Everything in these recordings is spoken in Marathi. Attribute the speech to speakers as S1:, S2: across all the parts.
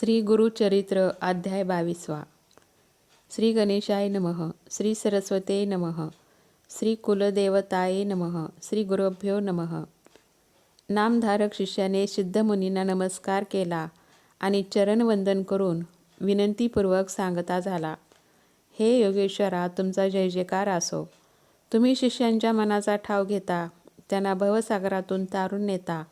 S1: श्री गुरुचरित्र अध्याय बावीसवा. श्री गणेशाय नमः श्री सरस्वते नमः श्री कुलदेवताये नमः श्री गुरुभ्यो नमः. नामधारक शिष्याने सिद्धमुनींना नमस्कार केला आणि चरणवंदन करून विनंतीपूर्वक सांगता झाला हे योगेश्वरा तुमचा जय जयकार असो. तुम्ही शिष्यांच्या मनाचा ठाव घेता त्यांना भवसागरातून तारून नेता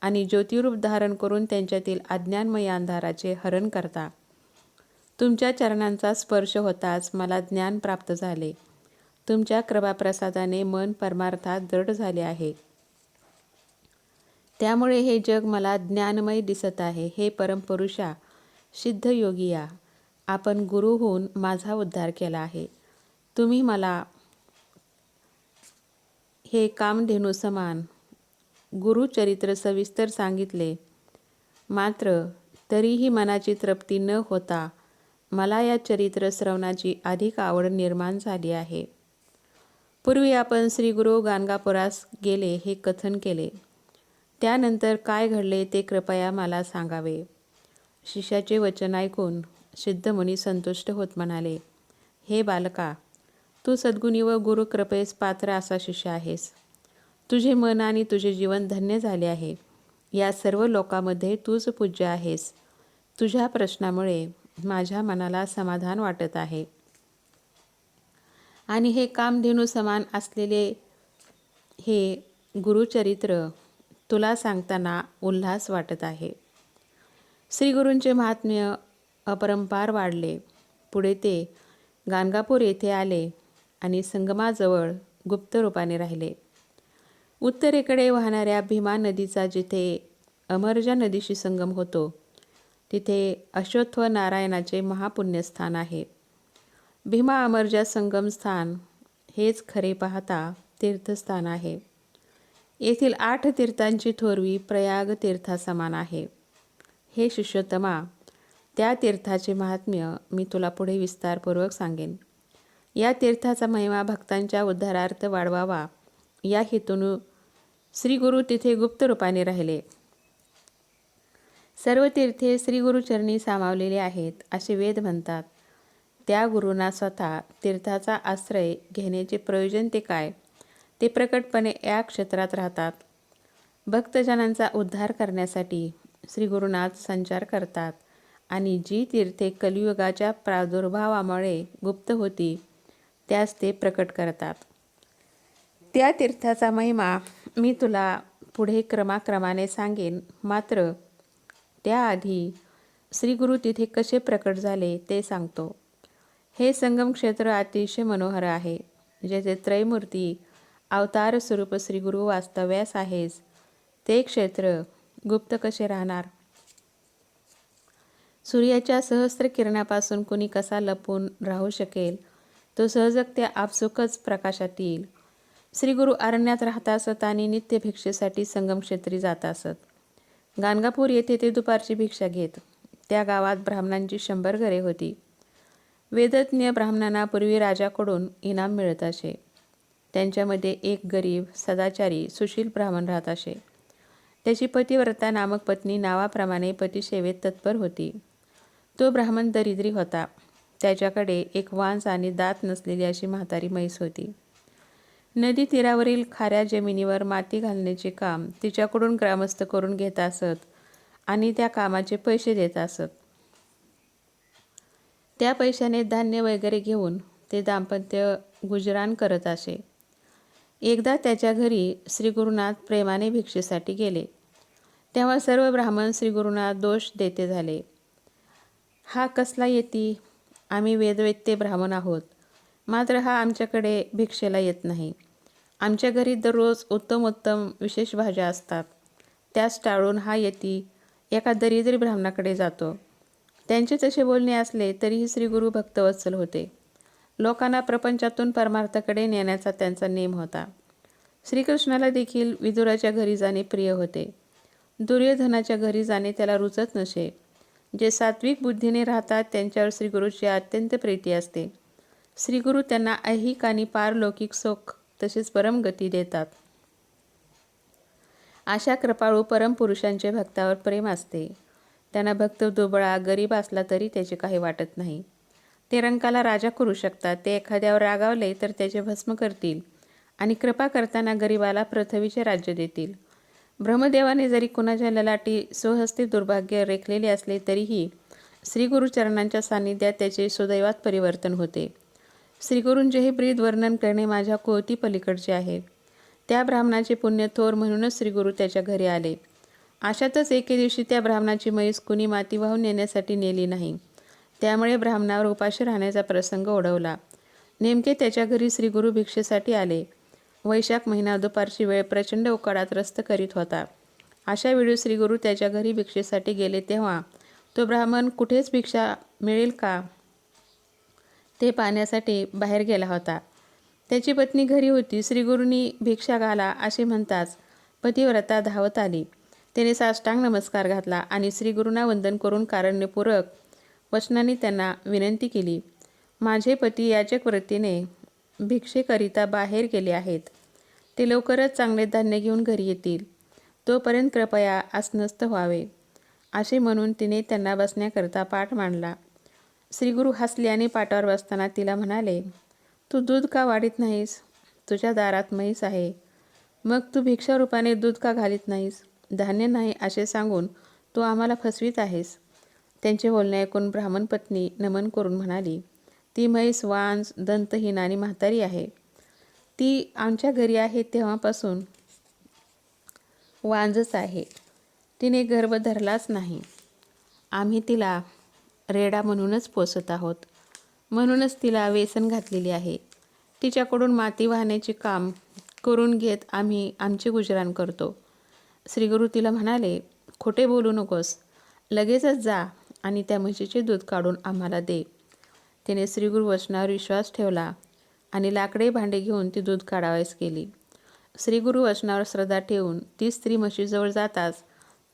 S1: आणि ज्योतिरूप धारण करून त्यांच्यातील अज्ञानमय अंधाराचे हरण करता. तुमच्या चरणांचा स्पर्श होताच मला ज्ञान प्राप्त झाले. तुमच्या कृपाप्रसादाने मन परमार्थात दृढ झाले आहे. त्यामुळे हे जग मला ज्ञानमय दिसत आहे. हे परमपुरुषा सिद्ध योगिया आपण गुरु होऊन माझा उद्धार केला आहे. तुम्ही मला हे कामधेनू समान गुरुचरित्र सविस्तर सांगितले. मात्र तरीही मनाची तृप्ती न होता मला या चरित्र श्रवणाची अधिक आवड निर्माण झाली आहे. पूर्वी आपण श्री गुरु गाणगापुरास गेले हे कथन केले. त्यानंतर काय घडले ते कृपया मला सांगावे. शिष्याचे वचन ऐकून सिद्धमुनी संतुष्ट होत म्हणाले हे बालका तू सद्गुणी व गुरुकृपेस पात्र असा शिष्य आहेस. तुझे मन आणि तुझे जीवन धन्य झाले आहे. या सर्व लोकांमध्ये तूच पूज्य आहेस. तुझ्या प्रश्नामुळे माझ्या मनाला समाधान वाटत आहे. आणि हे कामधेनू समान असलेले हे गुरुचरित्र तुला सांगताना उल्हास वाटत आहे. श्रीगुरूंचे महात्म्य अपरंपार वाढले. पुढे ते गाणगापूर येथे आले आणि संगमाजवळ गुप्त रूपाने राहिले. उत्तरेकडे वाहणाऱ्या भीमा नदीचा जिथे अमरजा नदीशी संगम होतो तिथे अश्वत्थ नारायणाचे महापुण्यस्थान आहे. भीमा अमरजा संगम स्थान हेच खरे पाहता तीर्थस्थान आहे. येथील आठ तीर्थांची थोरवी प्रयाग तीर्थासमान आहे. हे शिष्योत्तमा त्या तीर्थाचे महात्म्य मी तुला पुढे विस्तारपूर्वक सांगेन. या तीर्थाचा महिमा भक्तांच्या उद्धारार्थ वाढवावा या हेतून श्रीगुरु तिथे गुप्त रूपाने राहिले. सर्व तीर्थे श्री गुरुचरणी सामावलेले आहेत असे वेद म्हणतात. त्या गुरुना स्वतः तीर्थाचा आश्रय घेण्याचे प्रयोजन ते काय? ते प्रकटपणे या क्षेत्रात राहतात. भक्तजनांचा उद्धार करण्यासाठी श्री गुरुनाथ संचार करतात आणि जी तीर्थे कलियुगाच्या प्रादुर्भावामुळे गुप्त होती त्यास ते प्रकट करतात. त्या तीर्थाचा महिमा मी तुला पुढे क्रमाक्रमाने सांगेन. मात्र त्याआधी श्रीगुरु तिथे कसे प्रकट झाले ते सांगतो. हे संगम क्षेत्र अतिशय मनोहर आहे जेथे त्रयमूर्ती अवतार स्वरूप श्रीगुरु वास्तव्यास आहेस. ते क्षेत्र गुप्त कसे राहणार? सूर्याच्या सहस्त्र किरणापासून कुणी कसा लपून राहू शकेल? तो सहजक त्या आपसुकच प्रकाशात येईल. श्रीगुरु अरण्यात राहत असत आणि नित्य भिक्षेसाठी संगमक्षेत्री जात असत. गाणगापूर येथे ते दुपारची भिक्षा घेत. त्या गावात ब्राह्मणांची शंभर घरे होती. वेदज्ञ ब्राह्मणांना पूर्वी राजाकडून इनाम मिळत असे. त्यांच्यामध्ये एक गरीब सदाचारी सुशील ब्राह्मण राहत असे. त्याची पतिव्रता नामक पत्नी नावाप्रमाणे पतिसेवेत तत्पर होती. तो ब्राह्मण दरिद्री होता. त्याच्याकडे एक वांस आणि दात नसलेली अशी म्हातारी म्हैस होती. नदी तीरावरील खाऱ्या जमिनीवर माती घालण्याचे काम तिच्याकडून ग्रामस्थ करून घेत असत आणि त्या कामाचे पैसे देत असत. त्या पैशाने धान्य वगैरे घेऊन ते दाम्पत्य गुजराण करत असे. एकदा त्याच्या घरी श्री गुरुनाथ प्रेमाने भिक्षेसाठी गेले. तेव्हा सर्व ब्राह्मण श्री गुरुनाथ दोष देते झाले. हा कसला येती? आम्ही वेदवेत्ते ब्राह्मण आहोत. मात्र हा आमच्याकडे भिक्षेला येत नाही. आमच्या घरी दररोज उत्तम उत्तम विशेष भाज्या असतात. त्यास टाळून हा येती एका दरिद्री ब्राह्मणाकडे जातो. त्यांचे तसे बोलणे असले तरीही श्री गुरु भक्तवत्सल होते. लोकांना प्रपंचातून परमार्थाकडे नेण्याचा त्यांचा नेम होता. श्रीकृष्णाला देखील विदुराच्या घरी जाणे प्रिय होते. दुर्योधनाच्या घरी जाणे त्याला रुचत नसे. जे सात्विक बुद्धीने राहतात त्यांच्यावर श्रीगुरूची अत्यंत प्रीती असते. श्रीगुरु त्यांना ऐहिक आणि पारलौकिक सुख तसेच परमगती देतात. अशा कृपाळू परमपुरुषांचे भक्तावर प्रेम असते. त्यांना भक्त दुबळा गरीब असला तरी त्याचे काही वाटत नाही. ते रंकाला राजा करू शकतात. ते एखाद्यावर रागावले तर त्याचे भस्म करतील आणि कृपा करताना गरिबाला पृथ्वीचे राज्य देतील. ब्रह्मदेवाने जरी कुणाच्या ललाटी स्वहस्ते दुर्भाग्य रेखलेले असले तरीही श्रीगुरुचरणांच्या सान्निध्यात त्याचे सुदैवात परिवर्तन होते. श्रीगुरूंचेही ब्रीद वर्णन करणे माझ्या कोती पलीकडचे आहे. त्या ब्राह्मणाचे पुण्य थोर म्हणूनच श्रीगुरू त्याच्या घरी आले. अशातच एके दिवशी त्या ब्राह्मणाची म्हैस कुणी माती वाहून नेण्यासाठी नेली नाही. त्यामुळे ब्राह्मणावर उपाशी राहण्याचा प्रसंग ओढवला. नेमके त्याच्या घरी श्रीगुरू भिक्षेसाठी आले. वैशाख महिना दुपारची वेळ प्रचंड उकाडात रस्त करीत होता. अशा वेळी श्रीगुरू त्याच्या घरी भिक्षेसाठी गेले तेव्हा तो ब्राह्मण कुठेच भिक्षा मिळेल का? ते पाहण्यासाठी बाहेर गेला होता. त्याची पत्नी घरी होती. श्रीगुरूंनी भिक्षा घाला असे म्हणताच पतिव्रता धावत आली. त्याने साष्टांग नमस्कार घातला आणि श्रीगुरूंना वंदन करून कारण्यपूरक वचनाने त्यांना विनंती केली. माझे पती याचक वृत्तीने भिक्षेकरिता बाहेर गेले आहेत. ते लवकरच चांगले धान्य घेऊन घरी येतील. तोपर्यंत कृपया आसनस्थ व्हावे. असे म्हणून तिने त्यांना बसण्याकरता पाठ मांडला. श्रीगुरु हसले आणि पाटावर बसताना तिला म्हणाले तू दूध का वाढीत नाहीस? तुझ्या दारात म्हैस आहे. मग तू भिक्षारूपाने दूध का घालीत नाहीस? धान्य नाही असे सांगून तू आम्हाला फसवीत आहेस. त्यांचे बोलणे ऐकून ब्राह्मण पत्नी नमन करून म्हणाली ती म्हैस वांज दंतहीन आणि म्हातारी आहे. ती आमच्या घरी आहे तेव्हापासून वांजच आहे. तिने गर्भ धरलाच नाही. आम्ही तिला रेडा म्हणूनच पोसत आहोत. म्हणूनच तिला व्यसन घातलेली आहे. तिच्याकडून माती वाहण्याचे काम करून घेत आम्ही आमचे गुजराण करतो. श्रीगुरु तिला म्हणाले खोटे बोलू नकोस. लगेचच जा आणि त्या म्हशीचे दूध काढून आम्हाला दे. तिने श्रीगुरु वचनावर विश्वास ठेवला आणि लाकडे भांडे घेऊन ती दूध काढावयास गेली. श्रीगुरु वचनावर श्रद्धा ठेवून ती स्त्री म्हशीजवळ जाताच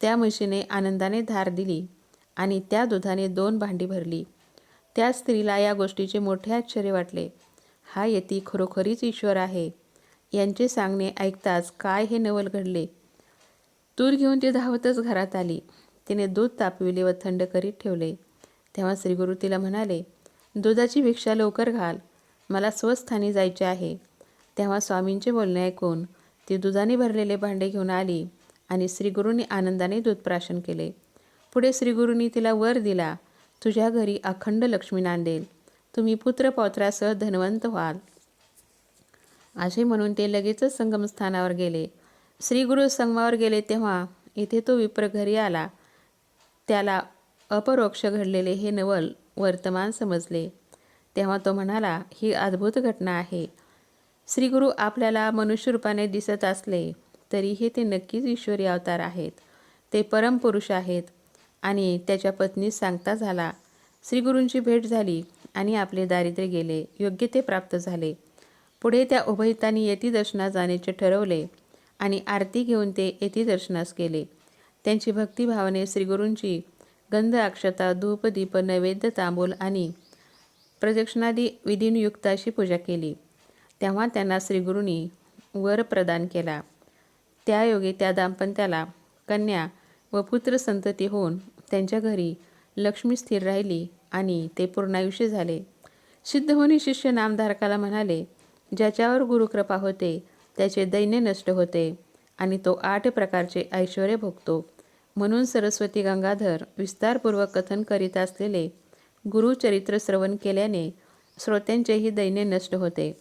S1: त्या म्हशीने आनंदाने धार दिली. आणि त्या दुधाने दोन भांडी भरली. त्या स्त्रीला या गोष्टीचे मोठे आश्चर्य वाटले. हा यती खरोखरीच ईश्वर आहे. यांचे सांगणे ऐकताच काय हे नवल घडले. तूर घेऊन ती धावतच घरात आली. तिने दूध तापविले व थंड करीत ठेवले. तेव्हा श्रीगुरू तिला म्हणाले दुधाची भिक्षा लवकर घाल. मला स्वस्थानी जायचे आहे. तेव्हा स्वामींचे बोलणे ऐकून ती दुधाने भरलेले भांडे घेऊन आली आणि श्रीगुरूंनी आनंदाने दूध प्राशन केले. पुढे श्रीगुरूंनी तिला वर दिला तुझ्या घरी अखंड लक्ष्मी नांदेल. तुम्ही पुत्र पौत्रासह धनवंत व्हाल. असे म्हणून ते लगेचच संगमस्थानावर गेले. श्रीगुरु संगमावर गेले तेव्हा इथे तो विप्र घरी आला. त्याला अपरोक्ष घडलेले हे नवल वर्तमान समजले. तेव्हा तो म्हणाला ही अद्भुत घटना आहे. श्रीगुरु आपल्याला मनुष्यरूपाने दिसत असले तरीही ते नक्कीच ईश्वरी अवतार आहेत. ते परमपुरुष आहेत. आणि त्याच्या पत्नीस सांगता झाला. श्रीगुरूंची भेट झाली आणि आपले दारिद्र्य गेले. योग्य ते प्राप्त झाले. पुढे त्या उभयतांनी यती दर्शनास जाण्याचे ठरवले आणि आरती घेऊन ते यती दर्शनास गेले. त्यांची भक्तिभावाने श्रीगुरूंची गंध अक्षता धूप दीप नैवेद्य तांबूल आणि प्रदक्षिणादी विधीनयुक्त अशी पूजा केली. तेव्हा त्यांना श्रीगुरूंनी वर प्रदान केला. त्यायोगे त्या दाम्पत्याला कन्या व पुत्र संतती होऊन त्यांच्या घरी लक्ष्मी स्थिर राहिली आणि ते पूर्णायुष्य झाले. सिद्धमुनी शिष्य नामधारकाला म्हणाले ज्याच्यावर गुरुकृपा होते त्याचे दैन्य नष्ट होते आणि तो आठ प्रकारचे ऐश्वर भोगतो. म्हणून सरस्वती गंगाधर विस्तारपूर्वक कथन करीत असलेले गुरुचरित्र श्रवण केल्याने श्रोत्यांचेही दैन्य नष्ट होते.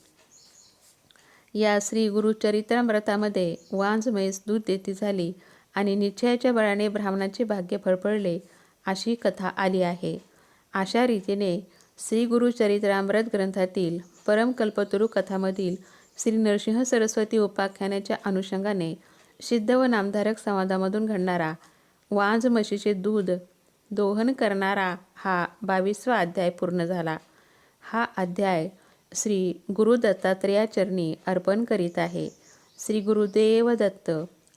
S1: या श्री गुरुचरित्रामृतामध्ये वांझ म्हैस दूध देती झाली आणि निश्चयाच्या बळाने ब्राह्मणाचे भाग्य फळफळले अशी कथा आली आहे. अशा रीतीने श्री गुरुचरित्रामृत ग्रंथातील परमकल्पतरू कथामधील श्री नरसिंह सरस्वती उपाख्यानाच्या अनुषंगाने सिद्ध व नामधारक संवादामधून घडणारा वांज म्हशीचे दूध दोहन करणारा हा बावीसवा अध्याय पूर्ण झाला. हा अध्याय श्री गुरु दत्तात्रेयाचरणी अर्पण करीत आहे. श्री गुरुदेव दत्त